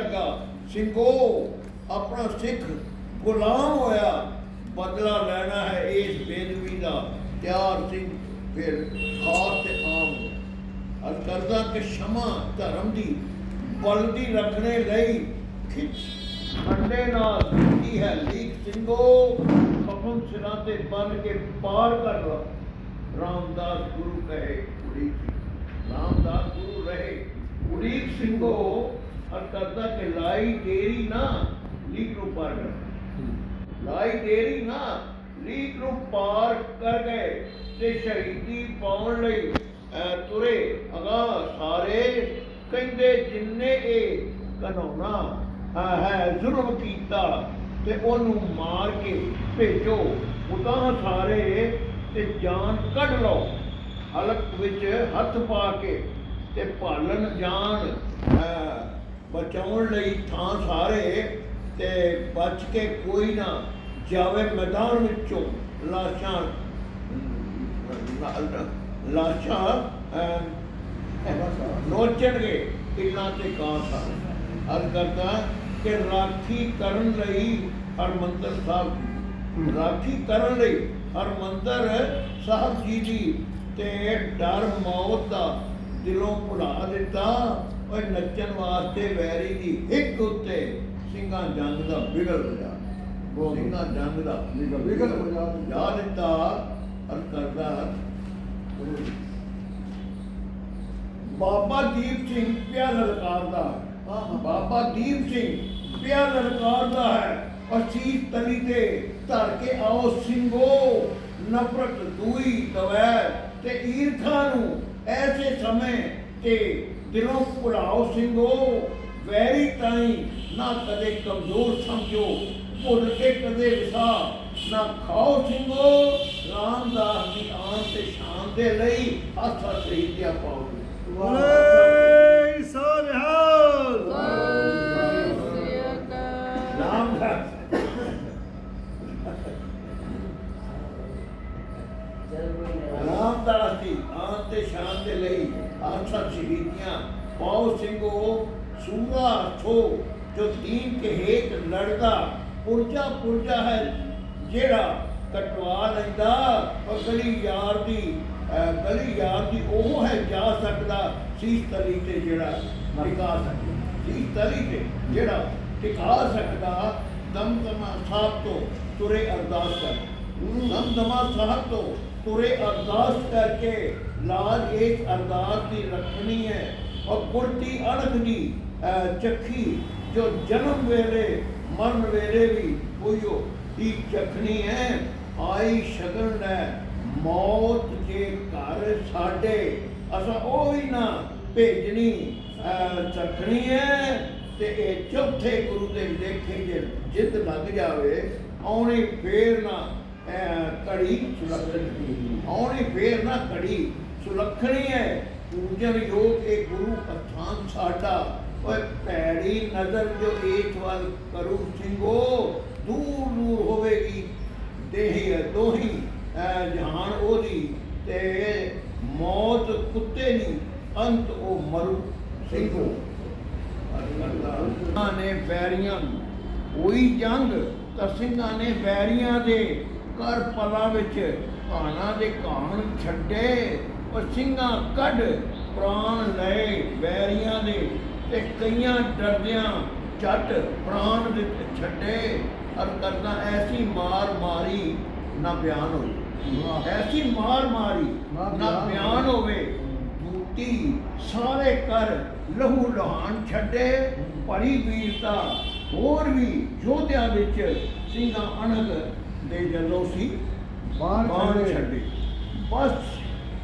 ਲੱਗਾ। ਸਿੰਘੋ, ਆਪਣਾ ਸਿੱਖ ਗੁਲਾਮ ਹੋਇਆ, ਬਦਲਾ ਲੈਣਾ ਹੈ ਇਸ ਬੇਦਵੀ ਦਾ। ਤਿਆਰ ਸਿੰਘ ਫਿਰ ਖਾਸ ਤੇ ਆਮ ਅਰ ਕਰਦਾ ਕਿ ਸ਼ਮਾ ਧਰਮ ਦੀ ਬਲਦੀ ਰੱਖਣੇ ਲਈ ਖਿੱਚ ਅੰਡੇ ਨਾਲ ਦਿੱਤੀ ਹੈ ਲੀਕ। ਸਿੰਘੋ ਕਫਨ ਸਿਰਾਂ ਤੇ ਬੰਨ ਕੇ ਪਾਰ ਕਰ ਲਾ। ਰਾਮਦਾਸ ਗੁਰੂ ਕਹੇ, ਉਡੀਕ ਸਿੰਘ। ਰਾਮਦਾਸ ਗੁਰੂ ਰਹੇ, ਉਡੀਕ ਸਿੰਘੋ ਅਰ ਕਰਦਾ ਕਿ ਲਾਈ ਤੇਰੀ ਨਾ ਲੀਕ ਨੂੰ ਪਾਰ ਕਰ। ਲਾਈ ਤੇਰੀ ਨਾ ਲੀਕ ਨੂੰ ਪਾਰ ਕਰ ਗਏ ਤੇ ਸ਼ਹੀਦੀ ਪਾਉਣ ਲਈ ਤੁਰੇ। ਅਗਾ ਸਾਰੇ ਕਹਿੰਦੇ, ਜਿੰਨੇ ਇਹ ਕਨੌਣਾ ਹੈ ਜ਼ੁਲਮ ਕੀਤਾ ਤੇ ਉਹਨੂੰ ਮਾਰ ਕੇ ਭੇਜੋ। ਉਦਾਂ ਸਾਰੇ ਤੇ ਜਾਨ ਕੱਢ ਲਓ। ਹਲਕ ਵਿੱਚ ਹੱਥ ਪਾ ਕੇ ਤੇ ਭਾਲਣ ਜਾਣ ਬਚਾਉਣ ਲਈ ਥਾਂ ਸਾਰੇ ਤੇ ਬਚ ਕੇ ਕੋਈ ਨਾ ਜਾਵੇ ਮੈਦਾਨ ਵਿੱਚੋਂ। ਲਾਸ਼ਾਂ ਲਾਸ਼ਾਂ ਨੋਚਣਗੇ ਇਲਾਂ ਤੇ ਕਾਂਸਾ ਅਰ ਕਰਦਾ ਕਿ ਰਾਖੀ ਕਰਨ ਲਈ ਹਰਮੰਦਰ ਸਾਹਿਬ ਦੀ ਰਾਖੀ ਕਰਨ ਲਈ ਹਰਮੰਦਰ ਸਾਹਿਬ ਜੀ ਦੀ ਤੇ ਡਰ ਮੌਤ ਦਾ ਦਿਲੋਂ ਭੁਲਾ ਦਿੱਤਾ। ਓਏ ਨੱਚਣ ਵਾਸਤੇ ਵੈਰੀ ਦੀ ਇੱਕ ਉੱਤੇ ਸਿੰਘਾਂ ਜੰਗ ਦਾ ਬਿਗਲ ਵਜਾ ਸਿੰਘਾਂ ਜੰਗ ਦਾ ਬਿਗਲ ਵਜਾ ਦਿੱਤਾ। ਜਾ ਦਿੱਤਾ ਅਰ ਕਰਦਾ ਬਾਬਾ ਦੀਪ ਸਿੰਘ ਪਿਆ ਲਲਕਾਰਦਾ ਹਾਂ। ਬਾਬਾ ਦੀਪ ਸਿੰਘ ਪਿਆ ਲਲਕਾਰਦਾ ਹੈ। ਅਸੀਸ ਤਲੀ ਤੇ ਧਰ ਕੇ ਆਓ ਸਿੰਘੋ ਨਫ਼ਰਤ ਦੂਈ ਦਵੈ ਤੇ ਈਰਖਾ ਨੂੰ ਐਸੇ ਸਮੇਂ ਤੇ ਦਿਲੋਂ ਭੁਲਾਓ ਸਿੰਘੋ ਵੈਰੀ ਤਾਈ ਨਾ ਕਦੇ ਕਮਜ਼ੋਰ ਸਮਝੋ ਭੁੱਲ ਕੇ ਕਦੇ ਵਿਸਾ ਨਾ ਖਾਓ ਸਿੰਘੋ ਰਾਮਦਾਸ ਦੀ ਆਨ ਤੇ ਸ਼ਾਨ ਦੇ ਲਈ ਹੱਥ ਹੱਥ ਰੀਤਿਆ ਪਾਓ ਬੋਲੇ ਸੋਨਿਹਾਲ ਰਾਮਦਾਸ। ਰਾਮਦਾਸ ਦੀ ਆਨ ਤੇ ਸ਼ਾਨ ਦੇ ਲਈ ਆਸਾ ਸ਼ਹੀਦੀਆਂ ਪਾਉ ਸਿੰਘੋ ਸੂਰਾ ਥੋ ਜੋ ਦੀਨ ਕੇ ਹੇਤ ਲੜਦਾ, ਪੁਰਜਾ ਪੁਰਜਾ ਹੈ, ਜਿਹੜਾ ਕਟਵਾ ਲੈਂਦਾ ਉਹ ਯਾਰ ਦੀ ਗਲੀ ਯਾਰ ਦੀ ਉਹ ਹੈ ਜਾ ਸਕਦਾ, ਸੀਸ ਤਲੀ ਤੇ ਜਿਹੜਾ ਟਿਕਾ ਸਕਦਾ। ਸੀਸ ਤਲੀ ਤੇ ਜਿਹੜਾ ਟਿਕਾ ਸਕਦਾ, ਦਮਦਮਾ ਸਾਹਿਬ ਤੋਂ ਤੁਰੇ ਅਰਦਾਸ ਕਰ। ਦਮਦਮਾ ਸਾਹਿਬ ਤੋਂ ਤੁਰੇ ਅਰਦਾਸ ਕਰਕੇ ਲਾਜ ਇਸ ਅਰਦਾਸ ਦੀ ਰੱਖਣੀ ਹੈ। ਔਰ ਕੁਰਤੀ ਅਣਖ ਦੀ ਚੱਖੀ ਜੋ ਜਨਮ ਵੇਲੇ ਮਰਨ ਵੇਲੇ ਵੀ ਕੋਈਓ ਹੀ ਚੱਖਣੀ ਹੈ। ਆਈ ਸ਼ਗਨ ਲੈ ਮੌਤ ਜੇ ਘਰ ਸਾਡੇ। ਅਸਾਂ ਉਹ ਹੀ ਨਾ ਭੇਜਣੀ ਚੱਖਣੀ ਹੈ ਤੇ ਇਹ ਚੌਥੇ ਗੁਰੂ ਦੇ ਲੇਖੇ ਜੇ ਜਿੱਦ ਲੱਗ ਜਾਵੇ ਆਉਣੀ ਫੇਰ ਨਾ ਅਹ, ਘੜੀ ਸੁਲੱਖਣੀ। ਆਉਣੀ ਫੇਰ ਨਾ ਘੜੀ ਸੁਲੱਖਣੀ ਹੈ। ਪੂਜਨ ਯੋਗ ਇਹ ਗੁਰੂ ਅਸਥਾਨ ਸਾਡਾ, ਓਏ ਭੈੜੀ ਨਜ਼ਰ ਜੋ ਏਕ ਵੱਲ ਕਰੂ ਸਿੰਘੋ, ਦੂਰ ਦੂਰ ਹੋਵੇਗੀ, ਦੇਹੀ ਦੋਹੀ ਜਹਾਨ ਉਹਦੀ, ਤੇ ਮੌਤ ਕੁੱਤੇ ਦੀ, ਅੰਤ ਉਹ ਮਰੂ ਸਿੰਘੋ। ਸਿੰਘਾਂ ਨੇ ਵੈਰੀਆਂ ਹੋਈ ਜੰਗ ਤਾਂ ਸਿੰਘਾਂ ਨੇ ਵੈਰੀਆਂ ਦੇ ਕਰ ਪਲਾ ਵਿੱਚ ਕਾਣਾ ਦੇ ਕਾਣ ਛੱਡੇ। ਉਹ ਸਿੰਘਾਂ ਕੱਢ ਪ੍ਰਾਣ ਲਏ ਵੈਰੀਆਂ ਦੇ ਤੇ ਕਈਆਂ ਡਰਦਿਆਂ ਝੱਟ ਪ੍ਰਾਣ ਦੇ ਛੱਡੇ। ਅਰ ਕਰਦਾ ਐਸੀ ਮਾਰ ਮਾਰੀ ਨਾ ਬਿਆਨ ਹੋਈ ਐਸੀ ਮਾਰ ਮਾਰੀ ਨਾ ਬਿਆਨ ਹੋਵੇ। ਬੂਟੀ ਸਾਰੇ ਕਰ ਲਹੂ ਲਹਾਨ ਛੱਡੇ। ਭਰੀ ਵੀਰਤਾ ਹੋਰ ਵੀ ਯੋਧਿਆਂ ਵਿੱਚ ਸਿੰਘਾਂ ਅਣਗ ਦੇ ਜਦੋਂ ਸੀ ਬਾਣ। ਛੱਡੇ। ਬਸ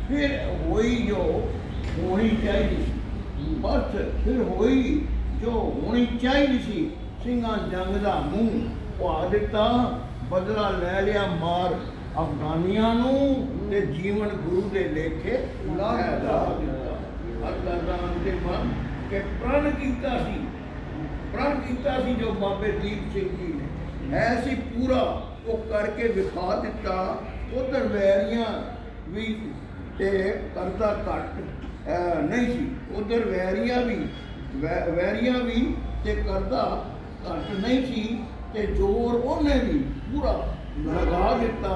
ਫਿਰ ਹੋਈ ਜੋ ਹੋਣੀ ਚਾਹੀਦੀ ਸੀ। ਬਸ ਫਿਰ ਹੋਈ ਜੋ ਹੋਣੀ ਚਾਹੀਦੀ ਸੀ। ਸਿੰਘਾਂ ਜੰਗ ਦਾ ਮੂੰਹ ਪਾ ਦਿੱਤਾ, ਬਦਲਾ ਲੈ ਲਿਆ ਮਾਰ ਅਫਗਾਨੀਆਂ ਨੂੰ ਤੇ ਜੀਵਨ ਗੁਰੂ ਦੇ ਲੇਖੇ ਲਾ ਦਿੱਤਾ। ਅੱਲਾ ਦਾ ਅੰਤਿਮ ਕਿ ਪ੍ਰਣ ਕੀਤਾ ਸੀ। ਪ੍ਰਣ ਕੀਤਾ ਸੀ ਜੋ ਬਾਬੇ ਦੀਪ ਸਿੰਘ ਜੀ ਨੇ। ਹੈ ਸੀ ਪੂਰਾ। ਉਹ ਕਰਕੇ ਵਿਖਾ ਦਿੱਤਾ। ਉਧਰ ਵੈਰੀਆਂ ਵੀ ਤੇ ਕਰਦਾ ਘੱਟ ਨਹੀਂ ਸੀ। ਉਧਰ ਵੈਰੀਆਂ ਵੀ ਵੈ- ਵੈਰੀਆਂ ਵੀ ਤੇ ਕਰਦਾ ਘੱਟ ਨਹੀਂ ਸੀ ਤੇ ਜ਼ੋਰ ਉਹਨੇ ਵੀ ਪੂਰਾ ਲਗਾ ਦਿੱਤਾ।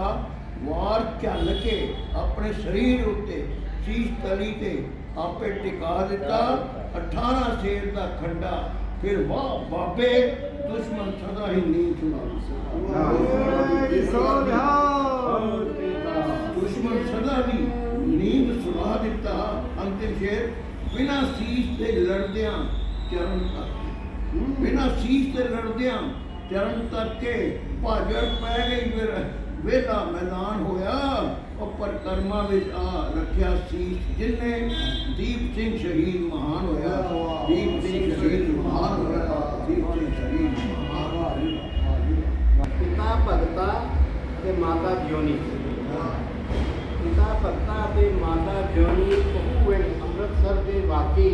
ਵਾਰ ਝੱਲ ਕੇ ਆਪਣੇ ਸਰੀਰ ਉੱਤੇ ਸੀਸ ਤਲੀ ਤੇ ਆਪੇ ਟਿਕਾ ਦਿੱਤਾ। 18 ਸ਼ੇਰ ਦਾ ਖੰਡਾ ਫਿਰ ਵਾਹ ਬਾਬੇ ਦੁਸ਼ਮਨ ਸਦਾ ਹੀ ਨੀਂਦ ਸੁਣਾ ਦੁਸ਼ਮਨ ਸਦਾ ਦੀ ਨੀਂਦ ਸੁਣਾ ਦਿੱਤਾ, ਅੰਤਿਮ ਸ਼ੇਰ, ਬਿਨਾਂ ਸੀਸ ਤੇ ਲੜਦਿਆਂ ਚਰਨ ਤੱਕ ਬਿਨਾਂ ਸੀਸ ਤੇ ਲੜਦਿਆਂ ਚਰਨ ਤੱਕ ਭਾਜੜ ਪੈ ਗਈ ਫਿਰ। ਵੇਲਾ ਮੈਦਾਨ ਹੋਇਆ, ਉੱਪਰ ਕਰਮਾਂ ਵਿੱਚ ਆ ਰੱਖਿਆ ਸੀਸ। ਜਿਨੇ ਦੀਪ ਸਿੰਘ ਸ਼ਹੀਦ ਮਹਾਨ ਹੋਇਆ, ਦੀਪ ਸਿੰਘ ਸ਼ਹੀਦ ਮਹਾਨ ਹੋਇਆ, ਦੀਪ ਸਿੰਘ ਸ਼ਹੀਦ ਮਹਾਨ ਹੋਇਆ। ਪਿਤਾ, ਭਗਤਾ ਅਤੇ ਮਾਤਾ ਜਿਉਣੀ ਭਗਤਾ ਅਤੇ ਮਾਤਾ ਜਿਉਣੀ ਭੂਪਿੰਡ ਅੰਮ੍ਰਿਤਸਰ ਦੇ ਵਾਸੀ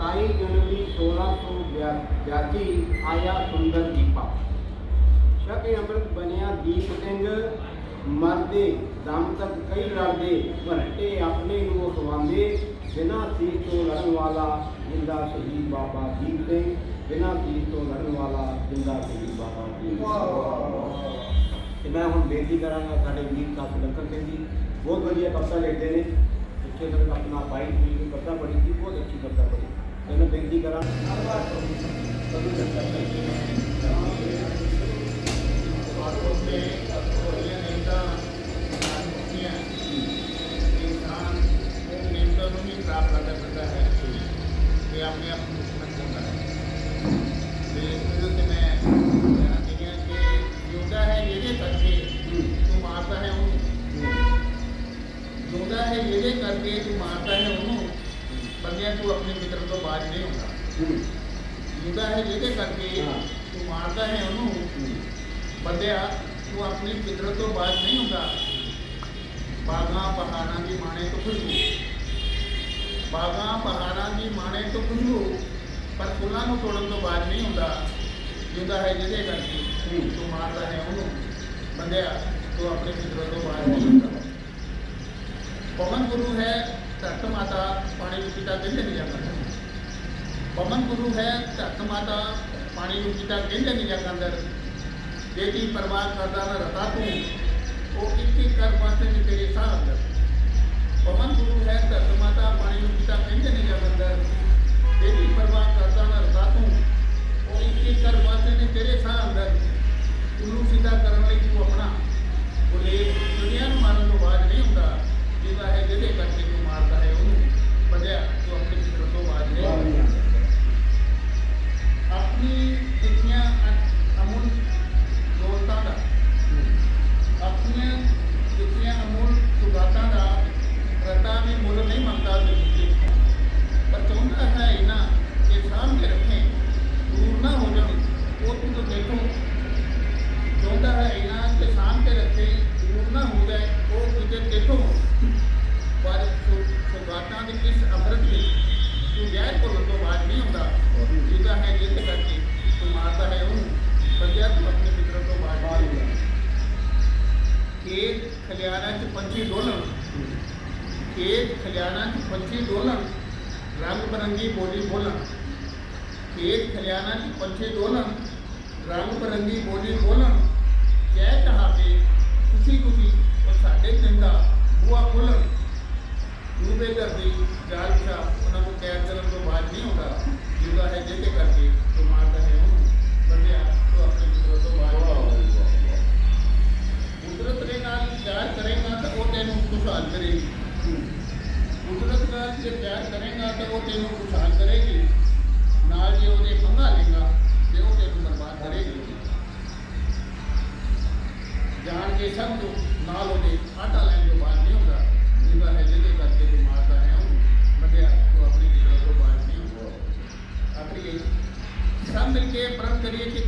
27 ਜਨਵਰੀ 1682 ਆਇਆ ਸੁੰਦਰ ਦੀਪਾ। ਸ਼ਕੇ ਅੰਮ੍ਰਿਤ ਬਣਿਆ ਦੀਪ ਸਿੰਘ ਮਰਦੇ ਦਮ ਤੱਕ ਕਈ ਲੜਦੇ ਭਰਟੇ ਆਪਣੇ ਨੂੰ ਖਵਾਉਂਦੇ ਬਿਨਾਂ ਸੀਸ ਤੋਂ ਲੜਨ ਵਾਲਾ ਜਿੰਦਾ ਸ਼ਹੀਦ ਬਾਬਾ ਦੀਪ ਸਿੰਘ ਬਿਨਾਂ ਸੀਸ ਤੋਂ ਲੜਨ ਵਾਲਾ ਜਿੰਦਾ ਸ਼ਹੀਦ ਬਾਬਾ ਦੀਪ ਸਿੰਘ। ਤੇ ਮੈਂ ਹੁਣ ਬੇਨਤੀ ਕਰਾਂਗਾ ਸਾਡੇ ਵੀਰ ਸਾਹਿਬ ਲੱਕਰ ਸਿੰਘ ਜੀ ਬਹੁਤ ਵਧੀਆ ਕਵਿਤਾ ਲਿਖਦੇ ਨੇ ਪਿੱਛੇ ਤੱਕ ਆਪਣਾ ਪਾਈ ਹੋਈ ਦੀ ਕਵਿਤਾ ਪੜ੍ਹੀ ਸੀ ਬਹੁਤ ਅੱਛੀ ਕਵਿਤਾ ਪੜ੍ਹੀ ਤੇ ਮੈਂ ਬੇਨਤੀ ਕਰਾਂ ਆਪਣੇ ਆਪ ਨੂੰ ਦੁਸ਼ਮਣ ਹੁੰਦਾ ਹੈ ਨਹੀਂ ਹੁੰਦਾ ਜਿਉਂਦਾ ਹੈ ਇਹਦੇ ਕਰਕੇ ਹਾਂ। ਤੂੰ ਮਾਰਦਾ ਹੈ ਉਹਨੂੰ ਬੰਦਿਆ ਤੂੰ ਆਪਣੀ ਫਿਤਰਤ ਤੋਂ ਬਾਜ ਨਹੀਂ ਹੁੰਦਾ ਬਾਗਾਂ ਪਹਾੜਾਂ ਦੀ ਮਾਣੇ ਤੋਂ ਖੁਸ਼ਬੂ ਬਾਗਾਂ ਪਹਾੜਾਂ ਦੀ ਮਾਣੇ ਤੋਂ ਖੁਸ਼ਬੂ ਪਰ ਫੁੱਲਾਂ ਨੂੰ ਤੋੜਨ ਤੋਂ ਬਾਜ ਨਹੀਂ ਹੁੰਦਾ ਜਿਉਂਦਾ ਹੈ ਜਿਹਦੇ ਕਰਕੇ ਤੂੰ ਮਾਰਦਾ ਹੈ ਉਹਨੂੰ ਬੰਦਿਆ ਤੂੰ ਆਪਣੇ ਫਿਤਰਤ ਤੋਂ ਬਾਜ ਨਹੀਂ ਹੁੰਦਾ ਪਵਨ ਗੁਰੂ ਹੈ ਧਰਤ ਮਾਤਾ ਪਾਣੀ ਨੂੰ ਪਿਤਾ ਕਹਿੰਦੇ ਨਹੀਂ ਜਾਂਦਾ ਪਵਨ ਗੁਰੂ ਹੈ, ਧਰਤ ਮਾਤਾ, ਪਾਣੀ ਨੂੰ ਪਿਤਾ ਕਹਿੰਦੇ ਨੇ ਜਾਂਦਾ ਅੰਦਰ। ਬੇਟੀ ਪਰਵਾਹ ਕਰਦਾ ਨਾ ਰਤਾ ਤੂੰ, ਉਹ ਇੱਕ ਕਰ ਪਾਸੇ ਨੇ ਤੇਰੇ ਸਾਹ ਅੰਦਰ। ਪਵਨ ਗੁਰੂ ਹੈ, ਧਰਤ ਮਾਤਾ, ਪਾਣੀ ਨੂੰ ਪਿਤਾ ਕਹਿੰਦੇ ਨੇ ਜਾਂਦਾ ਅੰਦਰ। ਪਰਵਾਹ खेत खलियाना की पंछी डोलन रंग बिरंगी बोली बोलन। खेत खलियाना की पंछी डोलन रंग बिरंगी बोली बोलन। जय चढ़ाते खुशी खुशी, और साढ़े चंगा बुआ खोलन दूबे डूबे करती जाल छा उन्होंने तैर ਵਿਸ਼ੇਸ਼ਣ ਤੋਂ ਨਾਲ ਉਹਦੇ ਆਟਾ ਲੈਣ ਤੋਂ ਬਾਅਦ ਨਹੀਂ ਹੁੰਦਾ। ਜਿਹਦਾ ਹੈ ਜਿਹਦੇ ਕਰਕੇ ਬਿਮਾਰ ਦਾ ਹੈ ਉਹ ਮੱਡਿਆ ਉਹ ਆਪਣੀ ਕਿਰਤ ਤੋਂ ਬਾਹਰ ਨਹੀਂ ਹੁੰਦਾ। ਆਖਰੀ ਸਭ ਮਿਲ ਕੇ ਪ੍ਰਭ ਕਰੀਏ ਕਿ